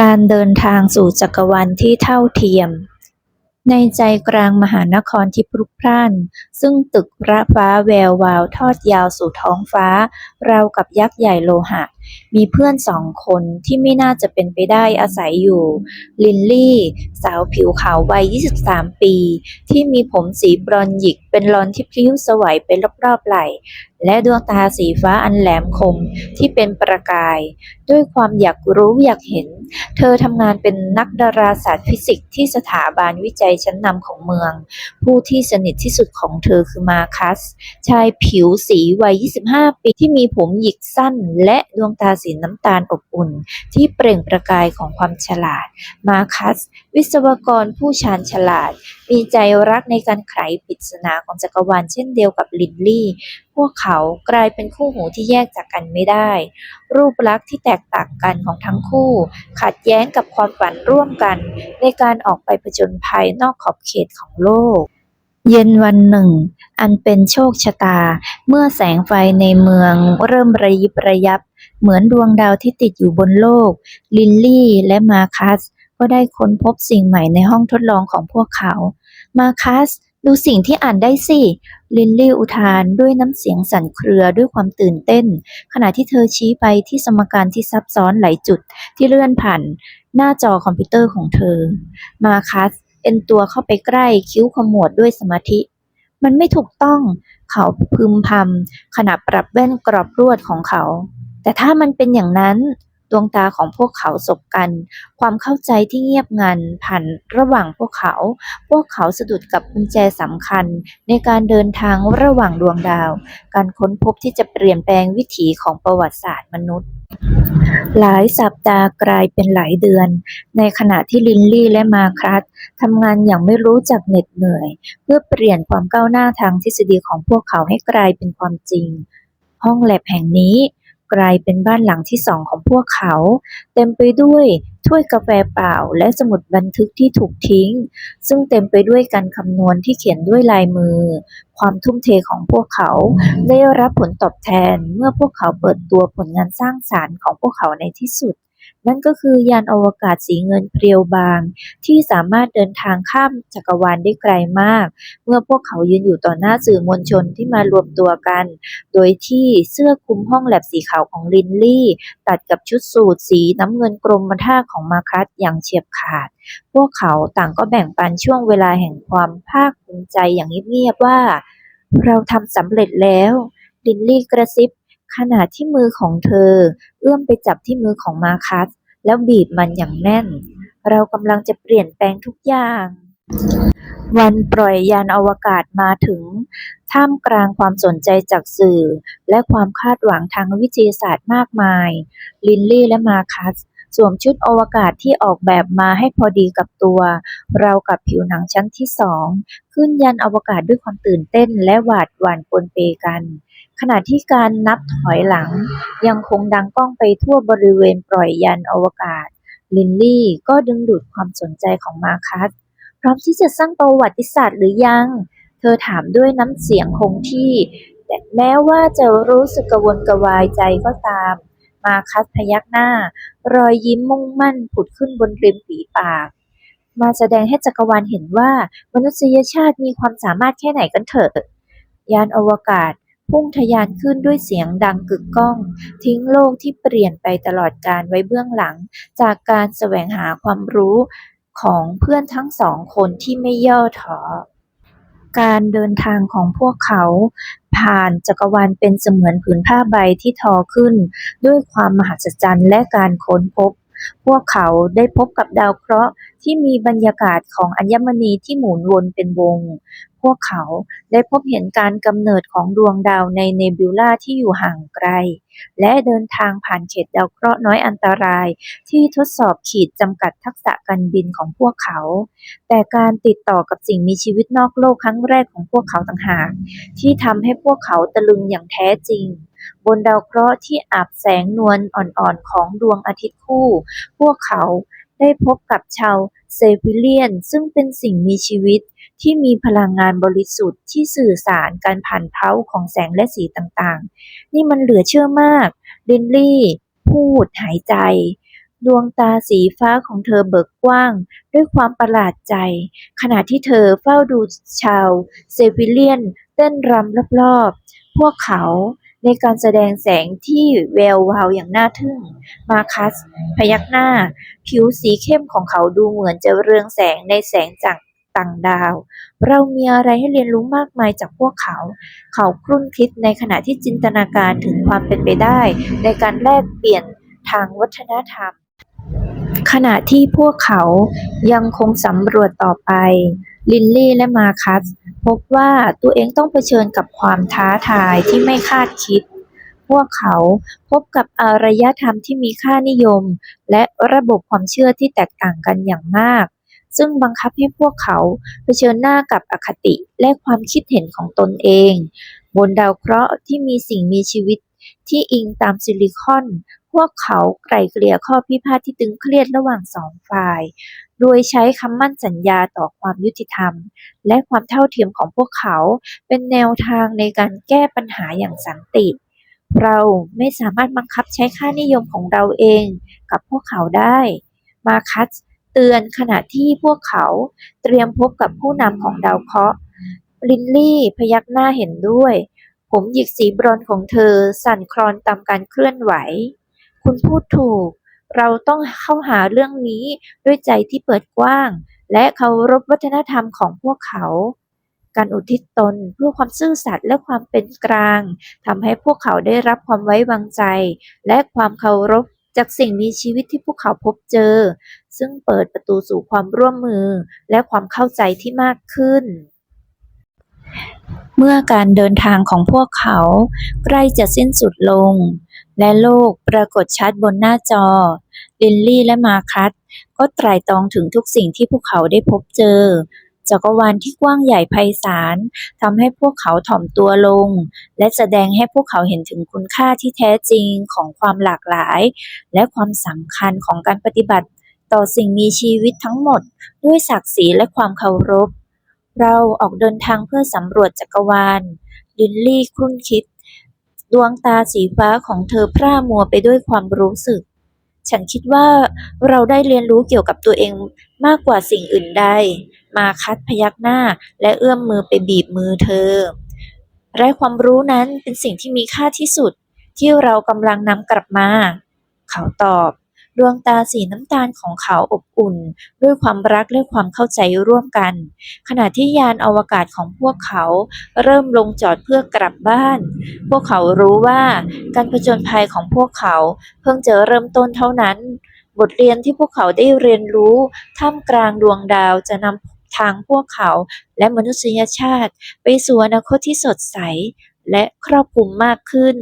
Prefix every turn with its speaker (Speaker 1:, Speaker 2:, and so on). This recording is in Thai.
Speaker 1: การเดินทางสู่จักรวาลที่เท่าเทียม ในใจกลางมหานครที่พลุกพล่าน ซึ่งตึกระฟ้าแวววาวทอดยาวสู่ท้องฟ้า ราวกับยักษ์ใหญ่โลหะ มีเพื่อนสองคนที่ไม่น่าจะเป็นไปได้อาศัยอยู่ ลินลี่ สาวผิวขาววัย 23 ปี ที่มีผมสีบรอนหยิกเป็นลอนที่พลิ้วสวัยไปรอบๆไหล่ และดวงตาสีฟ้าอันแหลมคมที่เป็นประกาย ด้วยความอยากรู้อยากเห็น เธอทำงานเป็นนักดาราศาสตร์ฟิสิกส์ที่สถาบันวิจัยชั้นนำของเมือง ผู้ที่สนิทที่สุดของเธอคือมาคัส ชายผิวสีวัย 25 ปีที่มีผมหยิกสั้นและดวงตาาสีน้ำตาลอบอุ่น ที่เปล่งประกายของความฉลาด มาคัส วิศวกรผู้ชาญฉลาด มีใจรักในการไขปริศนาของจักรวาลเช่นเดียวกับลินลี่ พวกเขากลายเป็นคู่หูที่แยกจากกันไม่ได้ รูปลักษณ์ที่แตกต่างกันของทั้งคู่ ขัดแย้งกับความฝันร่วมกัน ในการออกไปผจญภัยนอกขอบเขตของโลกเย็นวันหนึ่ง อันเป็นโชคชะตา เมื่อแสงไฟในเมืองเริ่มระยิบระยับ เหมือนดวงดาวที่ติดอยู่บนโลก ลินลี่และมาคัสก็ได้ค้นพบสิ่งใหม่ในห้องทดลองของพวกเขา มาคัสดูสิ่งที่อ่านได้สิ ลินลี่อุทานด้วยน้ำเสียงสั่นเครือด้วยความตื่นเต้น ขณะที่เธอชี้ไปที่สมการที่ซับซ้อนหลายจุดที่เลื่อนผ่านหน้าจอคอมพิวเตอร์ของเธอ มาคัสเอ็นตัวเข้าไปใกล้คิ้วขมวดด้วยสมาธิ มันไม่ถูกต้อง เขาพึมพำขณะปรับแว่นกรอบรวดของเขา แต่ถ้ามันเป็นอย่างนั้นดวงตาของพวกเขาสบกัน ความเข้าใจที่เงียบงันผ่านระหว่างพวกเขา พวกเขาสะดุดกับกุญแจสำคัญ ในการเดินทางระหว่างดวงดาว การค้นพบที่จะเปลี่ยนแปลงวิถีของประวัติศาสตร์มนุษย์ หลายสัปดาห์กลายเป็นหลายเดือน ในขณะที่ลินลี่และมาครัสทำงานอย่างไม่รู้จักเหน็ดเหนื่อย เพื่อเปลี่ยนความก้าวหน้าทางทฤษฎีของพวกเขาให้กลายเป็นความจริง ห้องแลบแห่งนี้ กลายเป็นบ้านหลังที่สองของพวกเขา เต็มไปด้วยถ้วยกาแฟเปล่าและสมุดบันทึกที่ถูกทิ้ง ซึ่งเต็มไปด้วยการคำนวณที่เขียนด้วยลายมือ ความทุ่มเทของพวกเขาได้รับผลตอบแทนเมื่อพวกเขาเปิดตัวผลงานสร้างสารรค์ของพวกเขาในที่สุด นั่นก็คือยานอวกาศสีเงินเพรียวบาง ที่สามารถเดินทางข้ามจักรวาลได้ไกลมาก เมื่อพวกเขายืนอยู่ต่อหน้าสื่อมวลชนที่มารวมตัวกัน โดยที่เสื้อคลุมห้องแลบสีขาวของลินลี่ ตัดกับชุดสูทสีน้ำเงินกรมท่าของมาคัสอย่างเฉียบขาด พวกเขาต่างก็แบ่งปันช่วงเวลาแห่งความภาคภูมิใจอย่างเงียบๆว่า เราทำสำเร็จแล้วลินลี่กระซิบ ขณะที่มือของเธอ เอื้อมไปจับที่มือของมาคัส แล้วบีบมันอย่างแน่น เรากำลังจะเปลี่ยนแปลงทุกอย่าง วันปล่อยยานอวกาศมาถึง ท่ามกลางความสนใจจากสื่อ และความคาดหวังทางวิทยาศาสตร์มากมาย ลินลี่และมาคัสสวมชุดอวกาศที่ออกแบบมาให้พอดีกับตัว เรากับผิวหนังชั้นที่สอง ขึ้นยานอวกาศด้วยความตื่นเต้นและหวาดหวั่นปนเปกัน ขณะที่การนับถอยหลังยังคงดังก้องไปทั่วบริเวณปล่อยยานอวกาศ ลินลี่ก็ดึงดูดความสนใจของมาคัส พร้อมที่จะสร้างประวัติศาสตร์หรือยัง เธอถามด้วยน้ำเสียงคงที่ แต่แม้ว่าจะรู้สึกกระวนกระวายใจก็ตาม มาคัสพยักหน้า รอยยิ้มมุ่งมั่นผุดขึ้นบนริมฝีปาก มาแสดงให้จักรวาลเห็นว่ามนุษยชาติมีความสามารถแค่ไหนกันเถอะยานอวกาศ พุ่งทะยานขึ้นด้วยเสียงดังกึกก้อง ทิ้งโลกที่เปลี่ยนไปตลอดกาลไว้เบื้องหลัง จากการแสวงหาความรู้ของเพื่อนทั้งสองคนที่ไม่ย่อท้อการเดินทางของพวกเขา ผ่านจักรวาลเป็นเสมือนผืนผ้าใบที่ทอขึ้น ด้วยความมหัศจรรย์และการค้นพบ พวกเขาได้พบกับดาวเคราะห์ที่มีบรรยากาศของอัญมณีที่หมุนวนเป็นวง พวกเขาได้พบเห็นการกำเนิดของดวงดาวในเนบิวลาที่อยู่ห่างไกล และเดินทางผ่านเขตดาวเคราะห์น้อยอันตราย ที่ทดสอบขีดจำกัดทักษะการบินของพวกเขา แต่การติดต่อกับสิ่งมีชีวิตนอกโลกครั้งแรกของพวกเขาต่างหาก ที่ทำให้พวกเขาตะลึงอย่างแท้จริง บนดาวเคราะห์ที่อาบแสงนวลอ่อนๆของดวงอาทิตย์คู่ พวกเขาได้พบกับชาวเซฟิเลียน ซึ่งเป็นสิ่งมีชีวิตที่มีพลังงานบริสุทธิ์ที่สื่อสารการผ่านเพ้าของแสงและสีต่างๆ นี่มันเหลือเชื่อมากลินลี่ พูดหายใจ ดวงตาสีฟ้าของเธอเบิกกว้าง ด้วยความประหลาดใจ ขณะที่เธอเฝ้าดูชาวเซวิเลียนเต้นรำรอบๆ พวกเขา ในการแสดงแสงที่แวววาวอย่างน่าทึ่ง มาคัส พยักหน้า ผิวสีเข้มของเขาดูเหมือนจะเรืองแสงในแสงจากต่างดาว เรามีอะไรให้เรียนรู้มากมายจากพวกเขา เขาครุ่นคิดในขณะที่จินตนาการถึงความเป็นไปได้ ในการแลกเปลี่ยนทางวัฒนธรรม ขณะที่พวกเขายังคงสำรวจต่อไป ลินลี่และมาคัส พบว่าตัวเองต้องเผชิญกับความท้าทายที่ไม่คาดคิด พวกเขาพบกับอารยธรรมที่มีค่านิยม และระบบความเชื่อที่แตกต่างกันอย่างมาก ซึ่งบังคับให้พวกเขาเผชิญหน้ากับอคติและความคิดเห็นของตนเอง บนดาวเคราะห์ที่มีสิ่งมีชีวิต ที่อิงตามซิลิคอน พวกเขาไกล่เกลี่ยข้อพิพาทที่ตึงเครียดระหว่างสองฝ่าย โดยใช้คำมั่นสัญญาต่อความยุติธรรม และความเท่าเทียมของพวกเขาเป็นแนวทางในการแก้ปัญหาอย่างสันติ เราไม่สามารถบังคับใช้ค่านิยมของเราเองกับพวกเขาได้ มาคัสเตือนขณะที่พวกเขาเตรียมพบกับผู้นำของดาวเคราะห์ลินลี่พยักหน้าเห็นด้วย ผมหยิกสีบรอนของเธอสั่นคลอนตามการเคลื่อนไหว คุณพูดถูก เราต้องเข้าหาเรื่องนี้ด้วยใจที่เปิดกว้าง และเคารพวัฒนธรรมของพวกเขา การอุทิศตนเพื่อความซื่อสัตย์และความเป็นกลางทำให้พวกเขาได้รับความไว้วางใจ และความเคารพจากสิ่งมีชีวิตที่พวกเขาพบเจอ ซึ่งเปิดประตูสู่ความร่วมมือและความเข้าใจที่มากขึ้น เมื่อการเดินทางของพวกเขาใกล้จะสิ้นสุดลง และโลกปรากฏชัดบนหน้าจอ ลินลี่และมาคัสก็ไตร่ตรองถึงทุกสิ่งที่พวกเขาได้พบเจอ จักรวาลที่กว้างใหญ่ไพศาลทำให้พวกเขาถ่อมตัวลง และแสดงให้พวกเขาเห็นถึงคุณค่าที่แท้จริงของความหลากหลาย และความสำคัญของการปฏิบัติต่อสิ่งมีชีวิตทั้งหมด ด้วยศักดิ์ศรีและความเคารพ เราออกเดินทางเพื่อสำรวจจักรวาล ลินลี่ครุ่นคิด ดวงตาสีฟ้าของเธอพร่ามัวไปด้วยความรู้สึก ฉันคิดว่าเราได้เรียนรู้เกี่ยวกับตัวเองมากกว่าสิ่งอื่นใด มาคัดพยักหน้าและเอื้อมมือไปบีบมือเธอ และความรู้นั้นเป็นสิ่งที่มีค่าที่สุดที่เรากำลังนำกลับมา เขาตอบ ดวงตาสีน้ำตาลของเขาอบอุ่น ด้วยความรักและความเข้าใจร่วมกัน ขณะที่ยานอวกาศของพวกเขาเริ่มลงจอดเพื่อกลับบ้าน พวกเขารู้ว่าการผจญภัยของพวกเขาเพิ่งจะเริ่มต้นเท่านั้น บทเรียนที่พวกเขาได้เรียนรู้ท่ามกลางดวงดาวจะนำทางพวกเขาและมนุษยชาติ ไปสู่อนาคตที่สดใสและครอบคลุมมากขึ้น